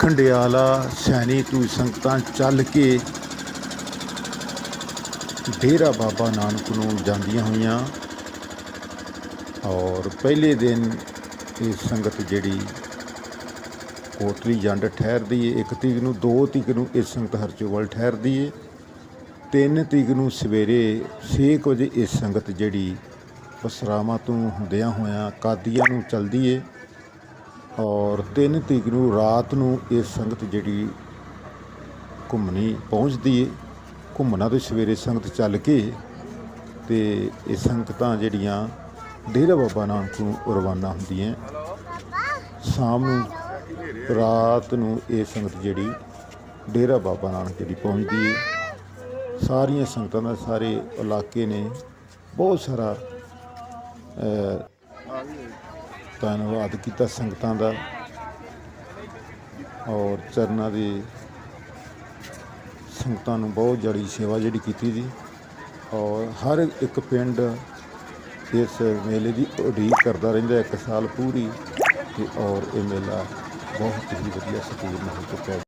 ਖੰਡਿਆਲਾ, ਸੈਣੀ ਤੋਂ ਸੰਗਤਾਂ ਚੱਲ ਕੇ। ਡੇਰਾ ਬਾਬਾ ਨਾਨਕ ਨੂੰ ਜਾਂਦੀਆਂ ਹੋਈਆਂ। ਔਰ ਪਹਿਲੇ ਦਿਨ ਇਹ ਸੰਗਤ ਜਿਹੜੀ ਕੋਟਲੀ ਜੰਡ ਠਹਿਰਦੀ ਏ, ਇੱਕ ਤੀਕ ਨੂੰ, ਦੋ ਤੀਕ ਨੂੰ ਇਹ ਸੰਗਤ ਹਰਚੋਵਾਲ ਠਹਿਰਦੀ ਏ। ਤਿੰਨ ਤੀਕ ਨੂੰ ਸਵੇਰੇ 6 ਵਜੇ ਇਹ ਸੰਗਤ ਜਿਹੜੀ ਬਸਰਾਵਾਂ ਤੋਂ ਹੁੰਦਿਆਂ ਹੋਇਆਂ ਕਾਦੀਆਂ ਨੂੰ ਚਲਦੀ ਏ। ਔਰ ਤਿੰਨ ਤਰੀਕ ਨੂੰ ਰਾਤ ਨੂੰ ਇਹ ਸੰਗਤ ਜਿਹੜੀ ਘੁੰਮਣੀ ਪਹੁੰਚਦੀ ਏ, ਘੁੰਮਣਾ ਤੋਂ ਸਵੇਰੇ ਸੰਗਤ ਚੱਲ ਕੇ ਤੇ ਇਹ ਸੰਗਤਾਂ ਜਿਹੜੀਆਂ ਡੇਰਾ ਬਾਬਾ ਨਾਨਕ ਨੂੰ ਰਵਾਨਾ ਹੁੰਦੀਆਂ। ਸ਼ਾਮ ਨੂੰ, ਰਾਤ ਨੂੰ ਇਹ ਸੰਗਤ ਜਿਹੜੀ ਡੇਰਾ ਬਾਬਾ ਨਾਨਕ ਜਿਹੜੀ ਪਹੁੰਚਦੀ ਏ। ਸਾਰੀਆਂ ਸੰਗਤਾਂ ਦਾ ਸਾਰੇ ਇਲਾਕੇ ਨੇ ਬਹੁਤ ਸਾਰਾ ਧੰਨਵਾਦ ਕੀਤਾ ਸੰਗਤਾਂ ਦਾ ਔਰ ਚਰਨਾਂ ਦੀ ਸੰਗਤਾਂ ਨੂੰ ਬਹੁਤ ਜੜੀ ਸੇਵਾ ਜਿਹੜੀ ਕੀਤੀ ਜੀ ਔਰ ਹਰ ਇੱਕ ਪਿੰਡ ਇਸ ਮੇਲੇ ਦੀ ਉਡੀਕ ਕਰਦਾ ਰਹਿੰਦਾ ਇੱਕ ਸਾਲ ਪੂਰੀ ਤੇ ਔਰ ਇਹ ਮੇਲਾ ਬਹੁਤ ਹੀ ਵਧੀਆ ਸਕੂਨ ਹੋ। ਚੁੱਕਾ